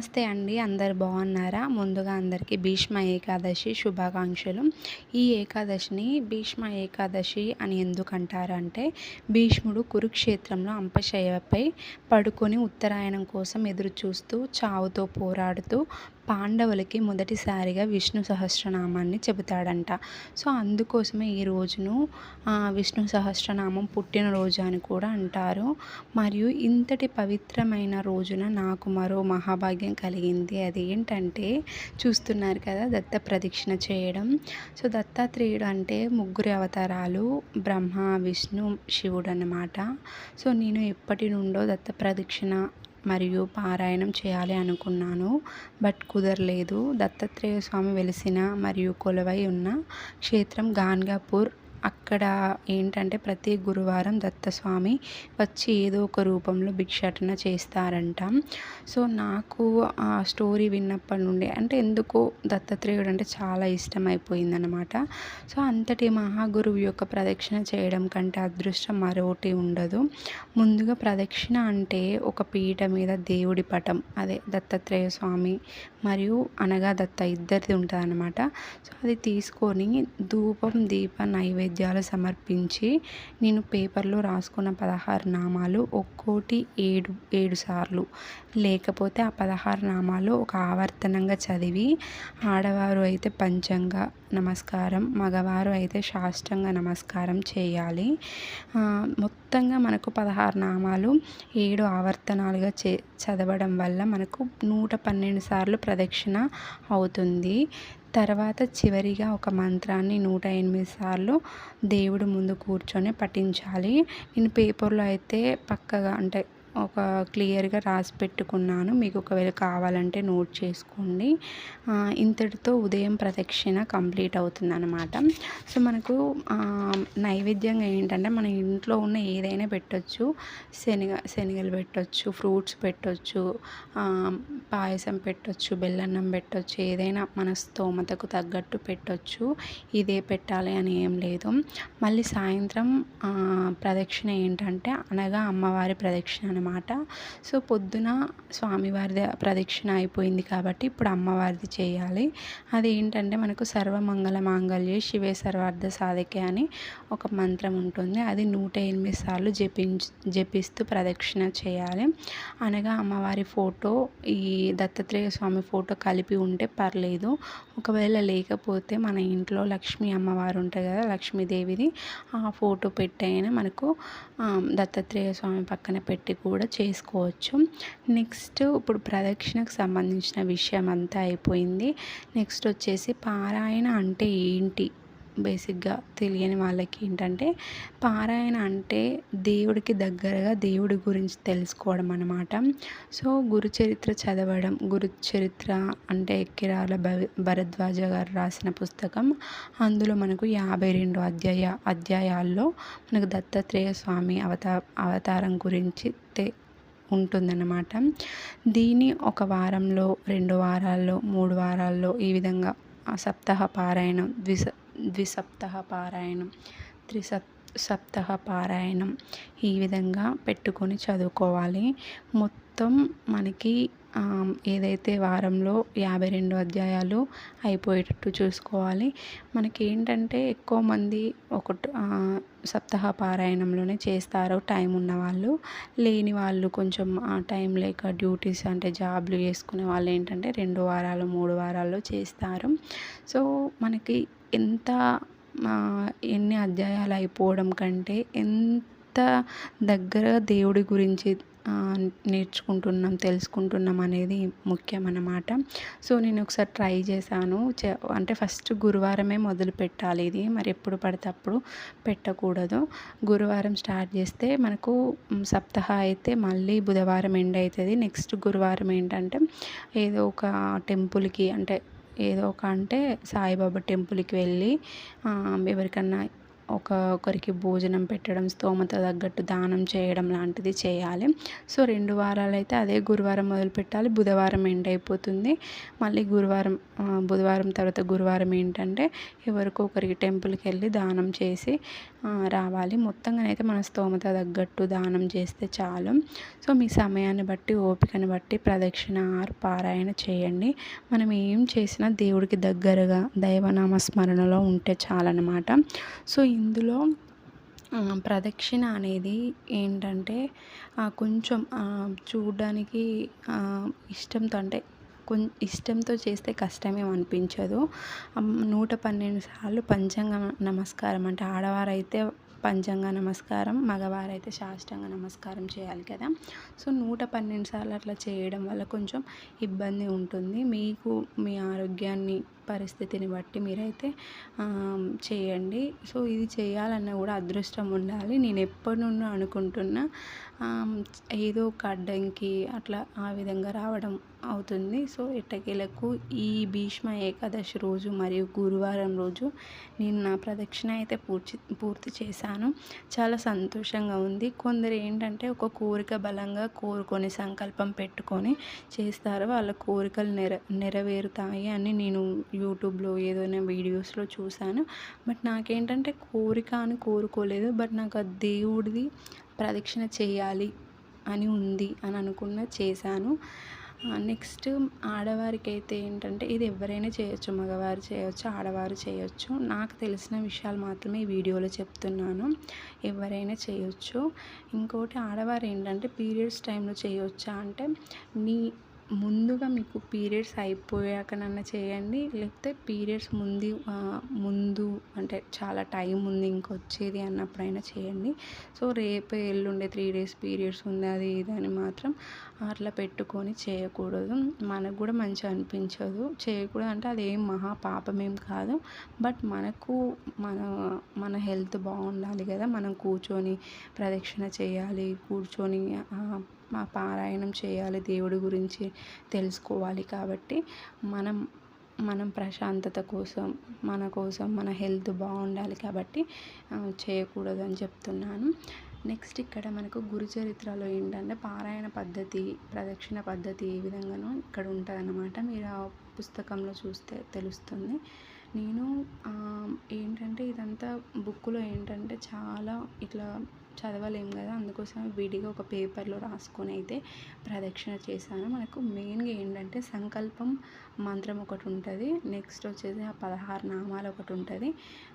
నమస్తే అండి. అందరు బాగున్నారా? ముందుగా అందరికీ భీష్మ ఏకాదశి శుభాకాంక్షలు. ఈ ఏకాదశిని భీష్మ ఏకాదశి అని ఎందుకంటారంటే భీష్ముడు కురుక్షేత్రంలో అంపశయ్యపై పడుకొని ఉత్తరాయణం కోసం ఎదురు చూస్తూ చావుతో పోరాడుతూ పాండవులకి మొదటిసారిగా విష్ణు సహస్రనామాన్ని చెబుతాడంట. సో అందుకోసమే ఈ రోజును విష్ణు సహస్రనామం పుట్టినరోజు అని కూడా అంటారు. మరియు ఇంతటి పవిత్రమైన రోజున నాకు మరో మహాభాగ్యం కలిగింది. అది ఏంటంటే చూస్తున్నారు కదా దత్త ప్రదక్షిణ చేయడం. సో దత్తాత్రేయుడు అంటే ముగ్గురు అవతారాలు బ్రహ్మ విష్ణు శివుడు అన్నమాట. సో నేను ఎప్పటి నుండో దత్త ప్రదక్షిణ మరియు పారాయణం చేయాలి అనుకున్నాను బట్ కుదరలేదు. దత్తాత్రేయ స్వామి వెలిసిన మరియు కొలువై ఉన్న క్షేత్రం గాన్గాపూర్ అక్కడ ఏంటంటే ప్రతి గురువారం దత్తస్వామి వచ్చి ఏదో ఒక రూపంలో భిక్షాటన చేస్తారంట. సో నాకు ఆ స్టోరీ విన్నప్పటి నుండి అంటే ఎందుకో దత్తాత్రేయుడు అంటే చాలా ఇష్టం అయిపోయిందనమాట సో అంతటి మహాగురువు యొక్క ప్రదక్షిణ చేయడం కంటే అదృష్టం మరొకటి ఉండదు. ముందుగా ప్రదక్షిణ అంటే ఒక పీట మీద దేవుడి పటం అదే దత్తాత్రేయ స్వామి మరియు అనగా దత్త ఇద్దరిది ఉంటుంది అనమాట సో అది తీసుకొని ధూపం దీప నైవేద్యం నైవేద్యాలు సమర్పించి నేను పేపర్లో రాసుకున్న పదహారు నామాలు ఒక్కోటి ఏడు ఏడు సార్లు. లేకపోతే ఆ పదహారు నామాలు ఒక ఆవర్తనంగా చదివి ఆడవారు అయితే పంచంగా నమస్కారం మగవారు అయితే శాస్త్రంగ నమస్కారం చేయాలి. మొత్తంగా మనకు పదహారు నామాలు ఏడు ఆవర్తనాలుగా చే చదవడం వల్ల మనకు నూట పన్నెండు సార్లు ప్రదక్షిణ అవుతుంది. తర్వాత చివరిగా ఒక మంత్రాన్ని నూట ఎనిమిది సార్లు దేవుడు ముందు కూర్చొని పఠించాలి. నేను పేపర్లో అయితే పక్కగా అంటే ఒక క్లియర్గా రాసి పెట్టుకున్నాను. మీకు ఒకవేళ కావాలంటే నోట్ చేసుకోండి. ఇంతటితో ఉదయం ప్రదక్షిణ కంప్లీట్ అవుతుంది అనమాట సో మనకు నైవేద్యంగా ఏంటంటే మన ఇంట్లో ఉన్న ఏదైనా పెట్టొచ్చు. శనగ శనగలు పెట్టొచ్చు ఫ్రూట్స్ పెట్టొచ్చు పాయసం పెట్టొచ్చు బెల్లన్నం పెట్టొచ్చు ఏదైనా మన స్తోమతకు తగ్గట్టు పెట్టొచ్చు. ఇదే పెట్టాలి అని ఏం లేదు. మళ్ళీ సాయంత్రం ప్రదక్షిణ ఏంటంటే అనగా అమ్మవారి ప్రదక్షిణ అనమాట. సో పొద్దున స్వామివారిది ప్రదక్షిణ అయిపోయింది కాబట్టి ఇప్పుడు అమ్మవారిది చేయాలి. అది ఏంటంటే మనకు సర్వమంగళ మాంగళ్య శివే సర్వార్థ సాధకే అని ఒక మంత్రం ఉంటుంది. అది నూట ఎనిమిది సార్లు జపించ జపిస్తూ ప్రదక్షిణ చేయాలి. అనగా అమ్మవారి ఫోటో ఈ దత్తాత్రేయ స్వామి ఫోటో కలిపి ఉంటే పర్లేదు. ఒకవేళ లేకపోతే మన ఇంట్లో లక్ష్మీ అమ్మవారు ఉంటుంది కదా లక్ష్మీదేవిది ఆ ఫోటో పెట్టైనా మనకు దత్తాత్రేయ స్వామి పక్కన పెట్టి కూడా కూడా చేసుకోవచ్చు. నెక్స్ట్ ఇప్పుడు ప్రదక్షిణకు సంబంధించిన విషయం అంతా అయిపోయింది. నెక్స్ట్ వచ్చేసి పారాయణ అంటే ఏంటి? బేసిక్గా తెలియని వాళ్ళకి ఏంటంటే పారాయణ అంటే దేవుడికి దగ్గరగా దేవుడి గురించి తెలుసుకోవడం అనమాట సో గురు చరిత్ర చదవడం గురు చరిత్ర అంటే ఎక్కిరాల భరద్వాజ గారు రాసిన పుస్తకం. అందులో మనకు యాభై రెండు అధ్యాయ అధ్యాయాల్లో మనకు దత్తాత్రేయ స్వామి అవతా అవతారం గురించి తె ఉంటుందన్నమాట. దీన్ని ఒక వారంలో రెండు వారాల్లో మూడు వారాల్లో ఈ విధంగా సప్తాహ పారాయణం ద్విస ద్విసప్తహ పారాయణం. త్రిసప్ సప్తహ పారాయణం ఈ విధంగా పెట్టుకొని చదువుకోవాలి. మొత్తం మనకి ఏదైతే వారంలో యాభై రెండు అధ్యాయాలు అయిపోయేటట్టు చూసుకోవాలి. మనకి ఏంటంటే ఎక్కువ మంది ఒకటి సప్తాహ పారాయణంలోనే చేస్తారు. టైం ఉన్నవాళ్ళు లేని వాళ్ళు కొంచెం ఆ టైం లేక డ్యూటీస్ అంటే జాబ్లు చేసుకునే వాళ్ళు ఏంటంటే రెండు వారాలు మూడు వారాల్లో చేస్తారు. సో మనకి ఎంత ఎన్ని అధ్యాయాలు అయిపోవడం కంటే ఎంత దగ్గర దేవుడి గురించి నేర్చుకుంటున్నాం తెలుసుకుంటున్నాం అనేది ముఖ్యం అన్నమాట సో నేను ఒకసారి ట్రై చేశాను. అంటే ఫస్ట్ గురువారమే మొదలు పెట్టాలి ఇది. మరి ఎప్పుడు పడితే అప్పుడు పెట్టకూడదు. గురువారం స్టార్ట్ చేస్తే మనకు సప్తాహ అయితే మళ్ళీ బుధవారం ఎండ్ అవుతుంది. నెక్స్ట్ గురువారం ఏంటంటే ఏదో ఒక టెంపుల్కి అంటే ఏదో ఒక అంటే సాయిబాబా టెంపుల్కి వెళ్ళి ఎవరికన్నా ఒకరికి భోజనం పెట్టడం స్తోమత తగ్గట్టు దానం చేయడం లాంటిది చేయాలి. సో రెండు వారాలు అయితే అదే గురువారం మొదలు పెట్టాలి. బుధవారం ఎండ్ అయిపోతుంది. మళ్ళీ గురువారం బుధవారం తర్వాత గురువారం ఏంటంటే ఎవరికో ఒకరికి టెంపుల్కి వెళ్ళి దానం చేసి రావాలి. మొత్తంగానైతే మన స్తోమత తగ్గట్టు దానం చేస్తే చాలు. సో మీ సమయాన్ని బట్టి ఓపికని బట్టి ప్రదక్షిణ ఆరు పారాయణ చేయండి. మనం ఏం చేసినా దేవుడికి దగ్గరగా దైవనామ స్మరణలో ఉంటే చాలన్నమాట. సో ఇందులో ప్రదక్షిణ అనేది ఏంటంటే కొంచెం చూడడానికి ఇష్టంతో అంటే కొం ఇష్టంతో చేస్తే కష్టమేం అనిపించదు. నూట పన్నెండు సార్లు పంచాంగ నమస్కారం అంటే ఆడవారైతే పంచాంగ నమస్కారం మగవారైతే సాష్టాంగ నమస్కారం చేయాలి కదా. సో నూట పన్నెండు సార్లు అట్లా చేయడం వల్ల కొంచెం ఇబ్బంది ఉంటుంది. మీకు మీ ఆరోగ్యాన్ని పరిస్థితిని బట్టి మీరైతే చేయండి. సో ఇది చేయాలన్నా కూడా అదృష్టం ఉండాలి. నేను ఎప్పటి నుండి అనుకుంటున్నా ఏదో ఒక అడ్డంకి అట్లా ఆ విధంగా రావడం అవుతుంది. సో ఎట్టకేలకు ఈ భీష్మ ఏకాదశి రోజు మరియు గురువారం రోజు నేను నా ప్రదక్షిణ అయితే పూర్తి పూర్తి చేశాను. చాలా సంతోషంగా ఉంది. కొందరు ఏంటంటే ఒక కోరిక బలంగా కోరుకొని సంకల్పం పెట్టుకొని చేస్తారు. వాళ్ళ కోరికలు నెర నెరవేరుతాయి అని నేను యూట్యూబ్లో ఏదైనా వీడియోస్లో చూశాను. బట్ నాకేంటంటే కోరిక అని కోరుకోలేదు. బట్ నాకు ఆ దేవుడిది ప్రదక్షిణ చేయాలి అని ఉంది అని అనుకున్న చేశాను. నెక్స్ట్ ఆడవారికి అయితే ఏంటంటే ఇది ఎవరైనా చేయొచ్చు మగవారు చేయొచ్చు ఆడవారు చేయొచ్చు. నాకు తెలిసిన విషయాలు మాత్రమే ఈ వీడియోలో చెప్తున్నాను. ఎవరైనా చేయొచ్చు. ఇంకోటి ఆడవారు ఏంటంటే పీరియడ్స్ టైంలో చేయొచ్చా అంటే నీ ముందుగా మీకు పీరియడ్స్ అయిపోయాకనన్నా చేయండి. లేకపోతే పీరియడ్స్ ముందు ముందు అంటే చాలా టైం ఉంది ఇంకొచ్చేది అన్నప్పుడైనా చేయండి. సో రేపు ఎల్లుండే త్రీ డేస్ పీరియడ్స్ ఉంది అది ఇది అని మాత్రం అట్లా పెట్టుకొని చేయకూడదు. మనకు కూడా మంచిగా అనిపించదు. చేయకూడదు అంటే అది ఏం మహా పాపమేం కాదు. బట్ మనకు మన మన హెల్త్ బాగుండాలి కదా. మనం కూర్చొని ప్రదక్షిణ చేయాలి కూర్చొని మా పారాయణం చేయాలి దేవుడి గురించి తెలుసుకోవాలి కాబట్టి మనం మనం ప్రశాంతత కోసం మన కోసం మన హెల్త్ బాగుండాలి కాబట్టి చేయకూడదు అని చెప్తున్నాను. నెక్స్ట్ ఇక్కడ మనకు గురు చరిత్రలో ఏంటంటే పారాయణ పద్ధతి ప్రదక్షిణ పద్ధతి ఏ విధంగానో ఇక్కడ ఉంటుంది అన్నమాట మీరు ఆ పుస్తకంలో చూస్తే తెలుస్తుంది. నేను ఏంటంటే ఇదంతా బుక్లో ఏంటంటే చాలా ఇట్లా చదవలేం కదా. అందుకోసం విడిగా ఒక పేపర్లో రాసుకొని అయితే ప్రదక్షిణ చేశాను. మనకు మెయిన్గా ఏంటంటే సంకల్పం మంత్రం ఒకటి ఉంటుంది. నెక్స్ట్ వచ్చేసి ఆ పదహారు నామాలు ఒకటి ఉంటుంది.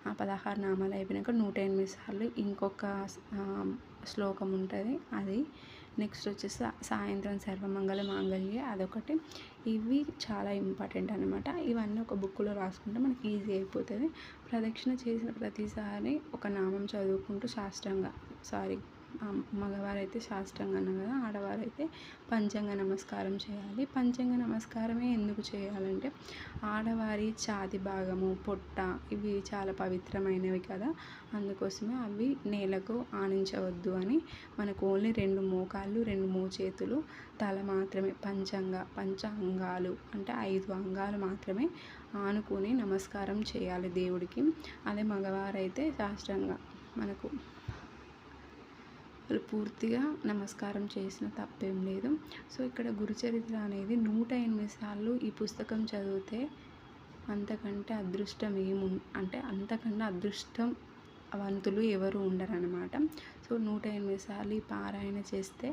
ఆ పదహారు నామాలు అయిపోయినాక నూట ఎనిమిది సార్లు ఇంకొక శ్లోకం ఉంటుంది. అది నెక్స్ట్ వచ్చేసి సాయంత్రం సర్వమంగళ మాంగళ్య అదొకటి. ఇవి చాలా ఇంపార్టెంట్ అనమాట ఇవన్నీ ఒక బుక్లో రాసుకుంటే మనకి ఈజీ అయిపోతుంది. ప్రదక్షిణ చేసిన ప్రతిసారి ఒక నామం చదువుకుంటూ శాస్త్రంగా సారీ మగవారైతే శాస్త్రంగా కదా ఆడవారైతే పంచాంగ నమస్కారం చేయాలి. పంచాంగ నమస్కారమే ఎందుకు చేయాలంటే ఆడవారి ఛాతి భాగము పొట్ట ఇవి చాలా పవిత్రమైనవి కదా అందుకోసమే అవి నేలకు ఆనించవద్దు అని మనకు ఓన్లీ రెండు మోకాళ్ళు రెండు మోచేతులు తల మాత్రమే పంచంగ పంచాంగాలు అంటే ఐదు అంగాలు మాత్రమే ఆనుకొని నమస్కారం చేయాలి దేవుడికి. అదే మగవారైతే శాస్త్రంగా మనకు వాళ్ళు పూర్తిగా నమస్కారం చేసిన తప్పేం లేదు. సో ఇక్కడ గురుచరిత్ర అనేది నూట ఎనిమిది సార్లు ఈ పుస్తకం చదివితే అంతకంటే అదృష్టం ఏము అంటే అంతకంటే అదృష్టం వంతులు ఎవరు ఉండరనమాట సో నూట ఎనిమిది సార్లు ఈ పారాయణ చేస్తే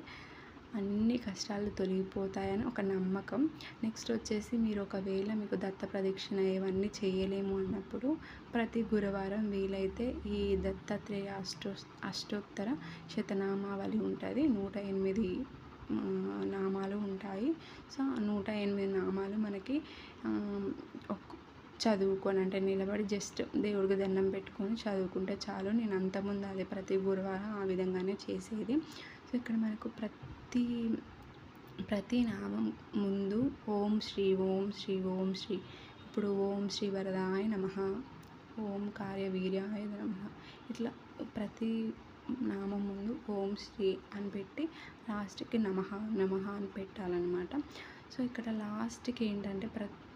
అన్ని కష్టాలు తొలగిపోతాయని ఒక నమ్మకం. నెక్స్ట్ వచ్చేసి మీరు ఒకవేళ మీకు దత్త ప్రదక్షిణ ఇవన్నీ చేయలేము అన్నప్పుడు ప్రతి గురువారం వీలైతే ఈ దత్తాత్రేయ అష్టో అష్టోత్తర శతనామావళి ఉంటుంది. నూట ఎనిమిది నామాలు ఉంటాయి. సో నూట ఎనిమిది నామాలు మనకి చదువుకొని అంటే నిలబడి జస్ట్ దేవుడికి దండం పెట్టుకొని చదువుకుంటే చాలు. నేను అంతముందు అదే ప్రతి గురువారం ఆ విధంగానే చేసేది. ఇక్కడ మనకు ప్రతి ప్రతి నామం ముందు ఓం శ్రీ ఓం శ్రీ ఓం శ్రీ. ఇప్పుడు ఓం శ్రీ వరదాయ నమ. ఓం కార్య వీర్యాయ నమ. ఇట్లా ప్రతి నామం ముందు ఓం శ్రీ అని పెట్టి లాస్ట్కి నమ నమ అని పెట్టాలన్నమాట. సో ఇక్కడ లాస్ట్కి ఏంటంటే ప్రతి